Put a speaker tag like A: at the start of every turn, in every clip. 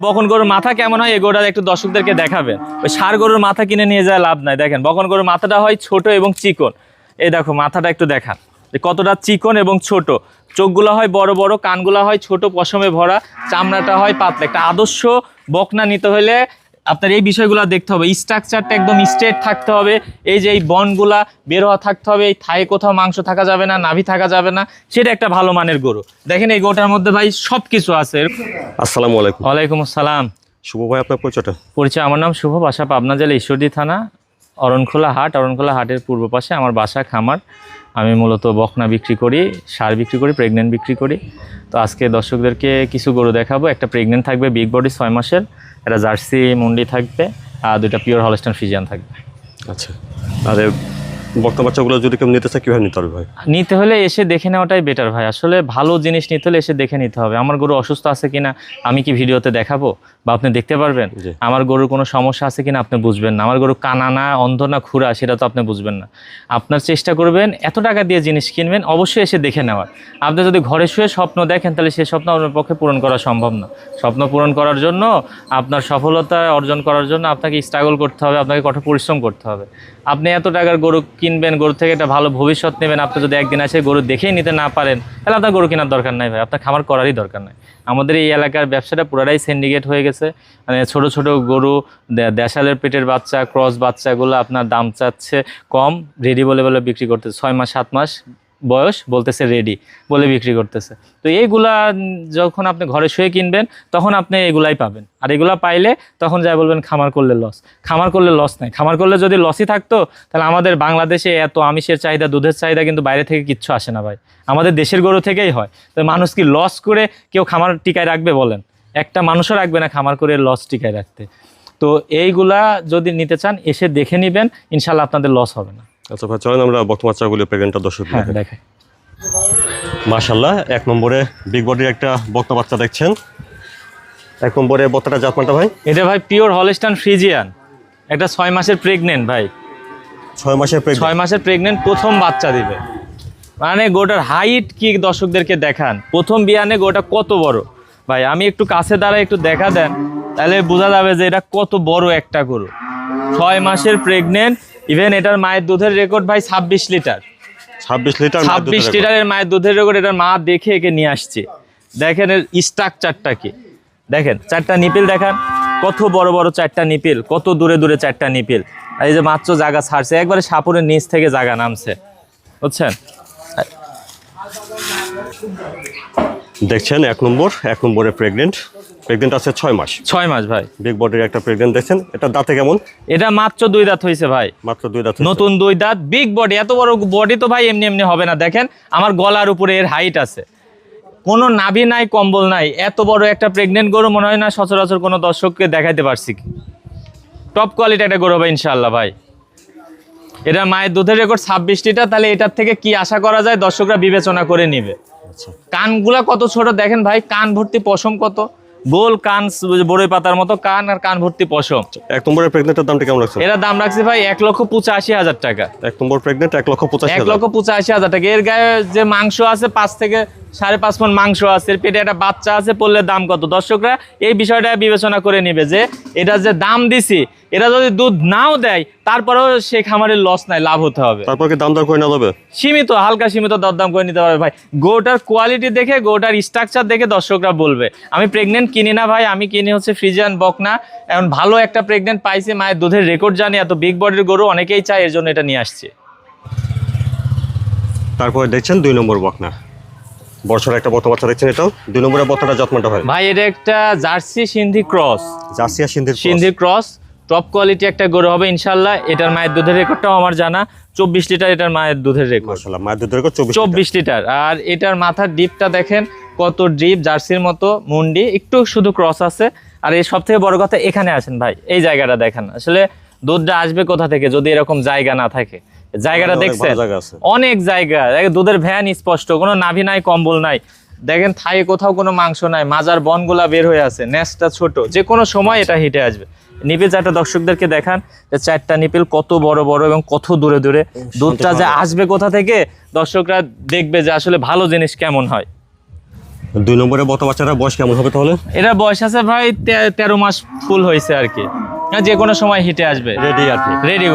A: বকন গরুর মাথা কেমন হয়? এই একটু দর্শকদেরকে দেখাবেন ওই সার গরুর মাথা কিনে নিয়ে যায় লাভ নাই। দেখেন, বকন গরুর মাথাটা হয় ছোট এবং চিকন। এই দেখো, মাথাটা একটু দেখান। যে কতটা চিকন এবং ছোট। চোখগুলো হয় বড় বড়, কানগুলো হয় ছোট, পশমে ভরা, চামড়াটা হয় পাতলা। একটা আদর্শ বকনা নিতে হলে আপনার এই বিষয়গুলো দেখতে হবে। স্ট্রাকচারটা একদম স্ট্রেট থাকতে হবে। এই যে এই বনগুলা বের হওয়া থাকতে হবে। এই থায়ে কোথাও মাংস থাকা যাবে না নাভি থাকা যাবে না। সেটা একটা ভালো মানের গরু। দেখেন এই গরুটার মধ্যে ভাই সব কিছু আছে।
B: আসসালামু আলাইকুম।
A: ওয়ালাইকুম আসসালাম।
B: শুভ ভাই আপনার পরিচয়টা?
A: পরিচয় আমার নাম শুভ। বাসা পাবনা জেলা ঈশ্বরদী থানা অরণখোলা হাট। অরণখোলা হাটের পূর্ব পাশে আমার বাসা খামার। আমি মূলত বকনা বিক্রি করি সার বিক্রি করি প্রেগনেন্ট বিক্রি করি। তো আজকে দর্শকদেরকে কিছু গরু দেখাবো। একটা প্রেগনেন্ট থাকবে বিগ বডি ছয় মাসের। একটা জার্সি মুন্ডি থাকবে আর দুইটা পিওর হলস্টান ফিজিয়ান থাকবে।
B: আচ্ছা। আর বক্তা বাচ্চাগুলো যদি কেউ নিতে চায় কীভাবে নিতে হবে ভাই?
A: নিতে হলে এসে দেখে নেওয়াটাই বেটার ভাই। আসলে ভালো জিনিস নিতে হলে এসে দেখে নিতে হবে। আমার গরু অসুস্থ আছে কিনা আমি কি ভিডিওতে দেখাবো? বা আপনি দেখতে পারবেন। আমার গরুর কোনো সমস্যা আছে কিনা আপনি বুঝবেন না। আমার গরু কানা না অন্ধ না খুরা সেটা তো আপনি বুঝবেন না। আপনার চেষ্টা করবেন এত টাকা দিয়ে জিনিস কিনবেন অবশ্যই এসে দেখে নেওয়ার। আপনি যদি ঘরে শুয়ে স্বপ্ন দেখেন তাহলে সেই স্বপ্ন আপনার পক্ষে পূরণ করা সম্ভব না। স্বপ্ন পূরণ করার জন্য আপনার সফলতা অর্জন করার জন্য আপনাকে স্ট্রাগল করতে হবে আপনাকে কঠোর পরিশ্রম করতে হবে। আপনি এত টাকার গরু কিনবেন গরু থেকে একটা ভালো ভবিষ্যৎ নেবেন। আপনি যদি একদিন আসে গরু দেখেই নিতে না পারেন, তাহলে আপনার গরু কেনার দরকার নাই ভাই। আপনার খামার করারই দরকার নাই। আমাদের এই এলাকার ব্যবসাটা পুরোটাই সিন্ডিকেট হয়ে গেছে। মানে ছোট ছোট গরু দেশালের পেটের বাচ্চা ক্রস বাচ্চাগুলো আপনার দাম চাচ্ছে কম রেডি বলে বলে বিক্রি করতে ছয় মাস, সাত মাস বয়স বলতেছে রেডি বলে বিক্রি করতেছে। তো এইগুলা যখন আপনি ঘরে শুয়ে কিনবেন তখন আপনি এগুলাই পাবেন। আর এগুলা পাইলে তখন যাই বলবেন খামার করলে লস খামার করলে লস নাই। খামার করলে যদি লসই থাকতো তাহলে আমাদের বাংলাদেশে এত আমিষের চাহিদা দুধের চাহিদা কিন্তু বাইরে থেকে কিচ্ছু আসে না ভাই। আমাদের দেশের গরু থেকেই হয়। তো মানুষ কি লস করে কেউ খামার টিকায় রাখবে বলেন? একটা মানুষও রাখবে না খামার করে লস টিকায় রাখতে। তো এইগুলা যদি নিতে চান এসে দেখে নেবেন ইনশাল্লাহ আপনাদের লস হবে না।
B: আচ্ছা ভাই চলেন আমরা বক্তা বাচ্চাগুলো প্রেগনেন্টটা দর্শক
A: হ্যাঁ দেখে
B: মাশাল্লাহ এক নম্বরে বিগ বডির একটা বক্তা বাচ্চা দেখছেন। এক নম্বরে বক্তাটা জাতমানটা ভাই?
A: এটা ভাই পিওর হলস্টান ফ্রিজিয়ান একটা ছয় মাসের প্রেগনেন্ট ভাই।
B: ছয় মাসের
A: ছয় মাসের প্রেগনেন্ট প্রথম বাচ্চা দিবে। মানে গোটার হাইট কি দর্শকদেরকে দেখান। প্রথম বিয়ানে গোটা কত বড়? ভাই আমি একটু কাছে দাঁড়ায় একটু দেখা দেন তাহলে বোঝা যাবে যে এটা কত বড় একটা গরু। ছয় মাসের প্রেগনেন্ট ইভেন এটার মায়ের দুধের রেকর্ড ভাই ছাব্বিশ লিটার।
B: ছাব্বিশ লিটার
A: ছাব্বিশ লিটারের মায়ের দুধের রেকর্ড এটার মা দেখে একে নিয়ে আসছে। দেখেন এর স্ট্রাকচারটা কি। দেখেন চারটা নিপিল দেখান। কত বড় বড় চারটা নিপিল কত দূরে দূরে চারটা নিপিল। আর এই যে মাত্র জায়গা ছাড়ছে একবারে সাপুরের নিচ থেকে জায়গা নামছে। বুঝছেন?
B: দেখছেন এক নম্বর এক নম্বরে প্রেগনেন্ট প্রেগনেন্ট আছে ছয় মাস।
A: ছয় মাস ভাই।
B: বিগ বডির একটা প্রেগনেন্ট দেখছেন? এটা দাঁতে কেমন?
A: এটা মাত্র দুই দাঁত হয়েছে ভাই।
B: মাত্র দুই দাঁত
A: নতুন দুই দাঁত বিগ বডি এত বড় বডি তো ভাই এমনি এমনি হবে না। দেখেন আমার গলার উপরে এর হাইট আছে। কোনো নাভি নাই কম্বল নাই। এত বড় একটা প্রেগনেন্ট গরু মনে হয় না সচরাচর কোনো দর্শককে দেখাইতে পারছি কি? টপ কোয়ালিটি একটা গরু হবে ইনশাল্লাহ ভাই। এটা মায়ের দুধের রেকর্ড ছাব্বিশটিটা তাহলে এটার থেকে কি আশা করা যায়? দর্শকরা বিবেচনা করে নিবে।
B: আচ্ছা।
A: কানগুলা কত ছোট দেখেন ভাই কান ভর্তি পশম কত? গোল কান বড়ই পাতার মতো কান আর কান ভর্তি পশম।
B: এক নম্বরের প্রেগনেন্টের দামটা কেমন রাখছেন?
A: এরা দাম রাখছে ভাই এক লক্ষ পঁচাশি হাজার টাকা।
B: এক নম্বর প্রেগনেন্ট এক লক্ষ পঁচাশি
A: এক
B: হাজার।
A: লক্ষ পঁচাশি হাজার টাকা। এর গায়ে যে মাংস আছে পাঁচ থেকে সাড়ে পাঁচ মন মাংস আছে পেটে একটা বাচ্চা আছে পড়লে দাম কত? দর্শকরা এই বিষয়টা বিবেচনা করে নিবে যে এটা যে দাম দিছি এটা যদি দুধ নাও দেয় তারপরেও সে খামারের লস নাই লাভ হতে হবে।
B: তারপর কি দাম দর করে নেওয়া যাবে?
A: সীমিত হালকা সীমিত দরদাম করে নিতে পারবে ভাই। গোটার কোয়ালিটি দেখে গোটার স্ট্রাকচার দেখে দর্শকরা বলবে। আমি প্রেগনেন্ট কিনি না ভাই আমি কিনি হচ্ছে ফ্রিজিয়ান বকনা। এখন ভালো একটা প্রেগনেন্ট পাইছি মায়ের দুধের রেকর্ড জানি এত বিগ বডির গরু অনেকেই চায় এর জন্য এটা নিয়ে আসছে।
B: তারপরে দেখছেন দুই নম্বর বকনা। বর্ষার একটা বর্তমান বাচ্চা দেখছেন এটাও দুই নম্বরের বর্তমানটা যত্নটা হয়।
A: ভাই এটা একটা জার্সি সিন্ধি ক্রস।
B: জার্সি আর
A: Sindhi Sindhi cross. Top quality একটা গরু হবে ইনশাল্লাহ। এটার মায়ের দুধের রেকর্ডটাও আমার জানা। চব্বিশ লিটার এটার মায়ের দুধের রেকর্ড
B: মায়ের দুধের রেকর্ড চব্বিশ
A: লিটার আর এটার মাথার ডিপটা দেখেন কত ড্রিপ জার্সির মতো মুন্ডি একটু শুধু ক্রস আছে। আর এই সব থেকে বড় কথা এখানে আসেন ভাই এই জায়গাটা দেখেন। আসলে দুধটা আসবে কোথা থেকে যদি এরকম জায়গা না থাকে? জায়গাটা দেখছেন। অনেক জায়গা দুধের ভ্যান স্পষ্ট কোনো নাভি নাই কম্বল নাই। দেখেন থায়ে কোথাও কোনো মাংস নাই মাজার বনগুলা বের হয়ে আছে নেসটা ছোট যে কোনো সময় এটা হিটে আসবে। নিপিল চারটা দর্শকদেরকে দেখান যে চারটা নিপিল কত বড় বড় এবং কত দূরে দূরে। দুধটা যে আসবে কোথা থেকে দর্শকরা দেখবে যে আসলে ভালো জিনিস কেমন হয়।
B: দুই নম্বরে বত বাচ্চাটা বয়স কেমন হবে তাহলে?
A: এটার বয়স আছে ভাই তেরো মাস ফুল হয়েছে আর কি। হ্যাঁ, যে কোনো সময় হিটে আসবে।
B: রেডি আর কি।
A: রেডি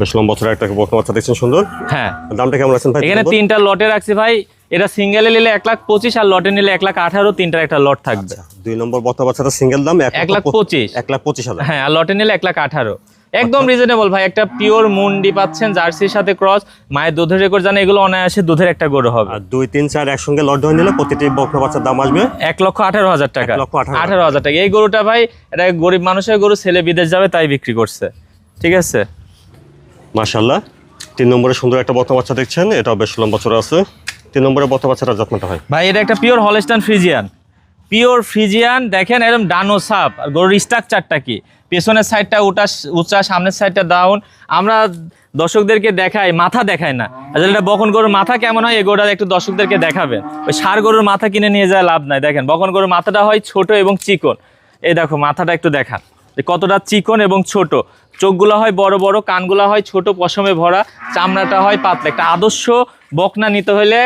B: বেশ লম্বা বছর একটা বকনা বাচ্চা দেখছেন সুন্দর?
A: হ্যাঁ।
B: দামটা কেমন আছেন ভাই?
A: এখানে তিনটা লটে রাখছি ভাই। এটা সিঙ্গেলে নিলে এক লাখ পঁচিশ আর লটে নিলে এক লাখ আঠারো তিনটার একটা লট থাকবে।
B: দুই নম্বর বাচ্চাটা সিঙ্গেল দাম
A: এক লাখ পঁচিশ।
B: এক লাখ পঁচিশ হাজার।
A: হ্যাঁ আর লটে নিলে এক লাখ আঠারো। একদম রিজনেবল ভাই একটা পিওর মুন্ডি পাচ্ছেন জার্সির সাথে ক্রস মায়ের দুধের রেকর্ড জানে এগুলো অনায়াসে দুধের একটা গরু হবে।
B: আর দুই তিন চার একসঙ্গে লট ধরে নিলে প্রতিটি বকনা বাচ্চার দাম আসবে
A: এক লক্ষ আঠারো হাজার টাকা।
B: আঠারো হাজার।
A: টাকা। এই গরুটা ভাই এটা গরিব মানুষের গরু ছেলে বিদেশ যাবে তাই বিক্রি করছে। ঠিক আছে?
B: মাশাল্লাহ তিন নম্বরে সুন্দর একটা বকনা বাচ্চা দেখছেন এটা বেশ লম্বা বছর আছে। তিন নম্বরে বকনা বাচ্চাটা যত্নটা হয়।
A: ভাই এটা একটা pure Holstein Friesian pure Friesian, দেখেন এরকম ডানো সাপ। আর গরুর স্ট্রাকচারটা কি? পেছনের সাইডটা উঁচা উঁচা, সামনের সাইডটা ডাউন আমরা দর্শকদেরকে দেখাই, মাথা দেখায় না। আসলে এটা বকন গরুর মাথা কেমন হয়, এই গরুটা একটু দর্শকদেরকে দেখাবেন। ওই সার গরুর মাথা কিনে নিয়ে যায়, লাভ নাই। দেখেন, বকন গরুর মাথাটা হয় ছোট এবং চিকন। এই দেখো, মাথাটা একটু দেখা কতটা চিকন এবং ছোট। চোখগুলো হয় বড় বড়, কানগুলো হয় ছোট, পশমে ভরা, চামড়াটা হয় পাতলা। একটা আদর্শ বকনা নিতে হলে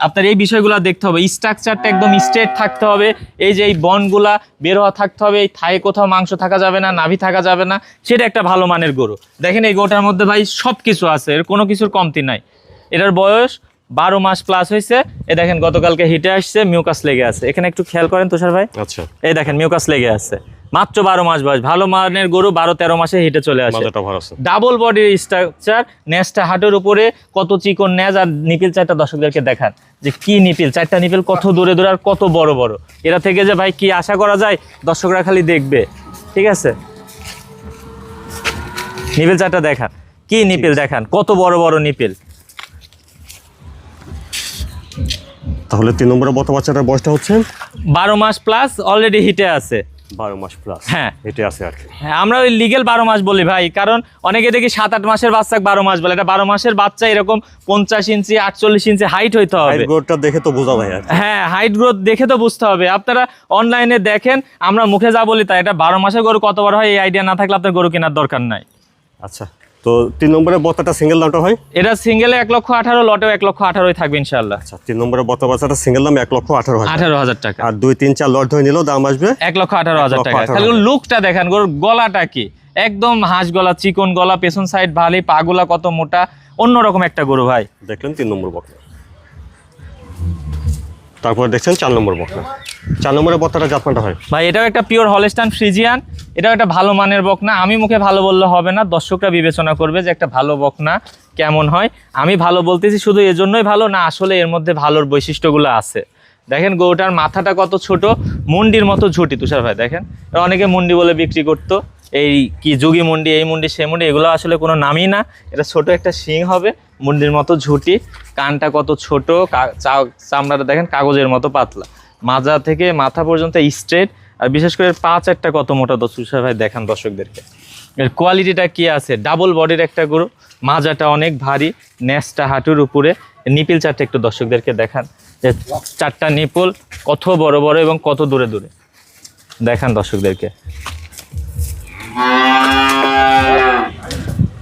A: আপনার এই বিষয়গুলো দেখতে হবে। স্ট্রাকচারটা একদম স্ট্রেট থাকতে হবে। এই যে এই বনগুলা বের হওয়া থাকতে হবে। এই থায়ে কোথাও মাংস থাকা যাবে না নাভি থাকা যাবে না। সেটা একটা ভালো মানের গরু। দেখেন এই গরুটার মধ্যে ভাই সব কিছু আছে। এর কোনো কিছুর কমতি নাই। এটার বয়স বারো মাস প্লাস হয়েছে। এ দেখেন গতকালকে হিটে আসছে মিউকাস লেগে আছে। এখানে একটু খেয়াল করেন তুষার ভাই।
B: আচ্ছা।
A: এই দেখেন মিউকাস লেগে আছে। মাত্র বারো মাস বয়স। ভালো মানের গরু বারো তেরো মাসে হেঁটে চলে আসে। ডাবল বডির স্ট্রাকচার নেজটা হাটের উপরে কত চিকন নেজ আর নিপিল চারটা দর্শকদেরকে দেখান যে কি নিপিল চারটা নিপিল কত দূরে দূরে আর কত বড় বড়। এরা থেকে যে ভাই কি আশা করা যায় দর্শকরা খালি দেখবে। ঠিক আছে? নিপিল চারটা দেখান। কি নিপিল দেখান? কত বড় বড় নিপিল?
B: তাহলে তিন নম্বরে বত বাচ্চাটার বয়সটা হচ্ছে?
A: বারো মাস প্লাস অলরেডি হিটে আছে।
B: বারো মাস প্লাস
A: হ্যাঁ।
B: এটা আছে আর কি।
A: হ্যাঁ আমরা ওই লিগেল বারো মাস বলি ভাই কারণ অনেকে দেখি সাত আট মাসের বাচ্চা বারো মাস বলে। এটা বারো মাসের বাচ্চা এরকম পঞ্চাশ ইঞ্চি আটচল্লিশ ইঞ্চি হাইট হইতে হবে।
B: গ্রোথটা দেখে তো বোঝা যায়
A: হ্যাঁ হাইট গ্রোথ দেখে তো বুঝতে হবে। আপনারা অনলাইনে দেখেন আমরা মুখে যা বলি তাই। এটা বারো মাসের গরু কত বড় হয় এই আইডিয়া না থাকলে আপনার গরু কেনার দরকার নাই।
B: আচ্ছা। তো তিন নম্বরে বত্তাটা সিঙ্গেল দামটা হয়
A: এটা সিঙ্গেলে এক লক্ষ আঠারো লটেও এক লক্ষ আঠারোই থাকবে ইনশাল্লাহ
B: আচ্ছা তিন নম্বরে বত্তা বাচ্চাটা সিঙ্গেল দাম এক লক্ষ আঠারো
A: আঠারো হাজার টাকা।
B: আর দুই তিন চার লট ধরে নিলেও দাম আসবে?
A: এক লক্ষ আঠারো হাজার টাকা।
B: হাজার।
A: লুকটা দেখেন গরুর গলাটা কি? একদম হাঁস গলা চিকন গলা পেছন সাইড ভালো পাগুলা কত মোটা অন্যরকম একটা গরু ভাই।
B: দেখলেন তিন নম্বর বকনা তারপরে দেখছেন চার নম্বর বকনা চার নম্বরে বত্তাটা জাতমানটা হয়।
A: ভাই, এটাও একটা পিওর হলস্টান ফ্রিজিয়ান এটাও একটা ভালো মানের বকনা। আমি মুখে ভালো বললে হবে না, দর্শকরা বিবেচনা করবে যে একটা ভালো বকনা কেমন হয়। আমি ভালো বলতেছি শুধু এজন্যই ভালো না, আসলে এর মধ্যে ভালোর বৈশিষ্ট্যগুলো আছে। দেখেন, গরুটার মাথাটা কত ছোট, মুন্ডির মতো ঝুটি, তুষার ভাই, দেখেন। অনেকে মুন্ডি বলে বিক্রি করতো, এই কি যুগি মুন্ডি, এই মুন্ডি সেই মুন্ডি, এগুলো আসলে কোনো নামই না। এটা ছোট একটা শিং হবে, মুন্ডির মতো ঝুটি, কানটা কত ছোট চামড়াটা দেখেন, কাগজের মতো পাতলা। মাজা থেকে মাথা পর্যন্ত স্ট্রেট আর বিশেষ করে পাঁচ একটা কত মোটা দর্শক ভাই দেখান দর্শকদেরকে। এর কোয়ালিটিটা কি আছে? ডাবল বডির একটা গরু, মাজাটা অনেক ভারী ন্যাসটা হাঁটুর উপরে। নিপিল চারটা একটু দর্শকদেরকে দেখান, যে চারটা নিপুল কত বড় বড় এবং কত দূরে দূরে। দেখান দর্শকদেরকে।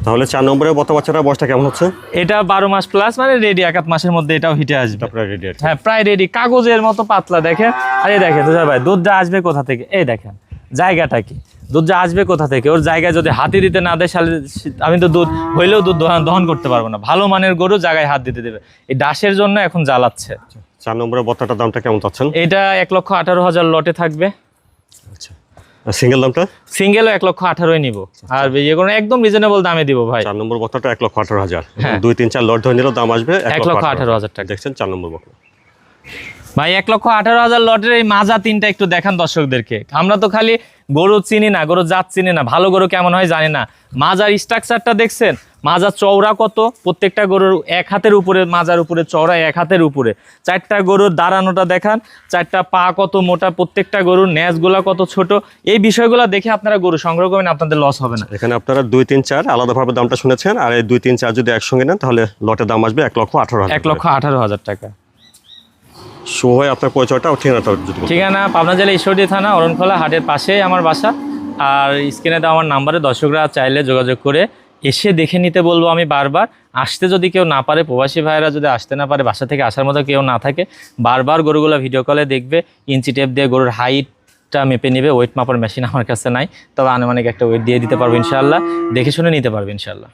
B: তাহলে চার নম্বরে বত্তা বাচ্চাটার বয়সটা কেমন হচ্ছে?
A: এটা বারো মাস প্লাস মানে রেডি এক আধ মাসের মধ্যে এটাও হিটে আসবে।
B: আপনার রেডি
A: হ্যাঁ প্রায় রেডি কাগজের মতো পাতলা দেখেন। আর এই দেখেন তুষার ভাই দুধটা আসবে কোথা থেকে? এই দেখেন জায়গাটা কি? দুধটা আসবে কোথা থেকে? ওর জায়গায় যদি হাতি দিতে না দেয় তাহলে আমি তো দুধ হইলেও দুধ দহন- করতে পারব না। ভালো মানের গরু জায়গায় হাত দিতে দেবে। এই ডাসের জন্য এখন জ্বালাচ্ছে।
B: চার নম্বরে বত্তাটার দামটা কেমন চাচ্ছেন?
A: এটা এক লক্ষ আঠারো হাজার লটে থাকবে।
B: সিঙ্গেল দামটা?
A: সিঙ্গেলও এক লক্ষ আঠারোই নিব। আর ইয়ে কোনো একদম রিজনেবল দামে দিব ভাই।
B: চার নম্বর বক্তাটা এক লক্ষ আঠারো হাজার।
A: হ্যাঁ।
B: দুই তিন চার লট ধরে নিলেও দাম আসবে
A: এক লক্ষ আঠারো হাজার টাকা।
B: দেখছেন চার নম্বর বকনা
A: ভাই এক লক্ষ আঠারো হাজার লটের এই মাজা তিনটা একটু দেখান দর্শকদেরকে। আমরা তো খালি গরু চিনি না গরু জাত চিনি না ভালো গরু কেমন হয় জানি না। মাজার স্ট্রাকচারটা দেখছেন? মাজা চওড়া কত? প্রত্যেকটা গরুর এক হাতের উপরে মাজার উপরে চওড়া এক হাতের উপরে। চারটা গরুর দাঁড়ানোটা দেখান চারটা পা কত মোটা প্রত্যেকটা গরুর ন্যাসগুলা কত ছোট। এই বিষয়গুলো দেখে আপনারা গরু সংগ্রহ করবেন আপনাদের লস হবে না।
B: এখানে আপনারা দুই তিন চার আলাদাভাবে দামটা শুনেছেন আর এই দুই তিন চার যদি একসঙ্গে নেন তাহলে লটের দাম আসবে এক লক্ষ আঠারো
A: এক লক্ষ আঠারো হাজার টাকা।
B: শো হয় আপনার পরিচয়টা বলেন।
A: ঠিকানা পাবনা জেলা ঈশ্বরদী থানা, অরণখোলা হাটের পাশেই আমার বাসা। আর স্ক্রিনে দেওয়া আমার নাম্বারে দর্শকরা চাইলে যোগাযোগ করে এসে দেখে নিতে বলব আমি বারবার। আসতে যদি কেউ না পারে, প্রবাসী ভাইয়েরা যদি আসতে না পারে, বাসা থেকে আসার মতো কেউ না থাকে, বারবার গরুগুলো ভিডিও কলে দেখবে, ইঞ্চি টেপ দিয়ে গরুর হাইটটা মেপে নেবে ওয়েট মাপার মেশিন আমার কাছে নাই, তবে আনুমানিক একটা ওয়েট দিয়ে দিতে পারব ইনশাল্লাহ দেখে শুনে নিতে পারবে ইনশাল্লাহ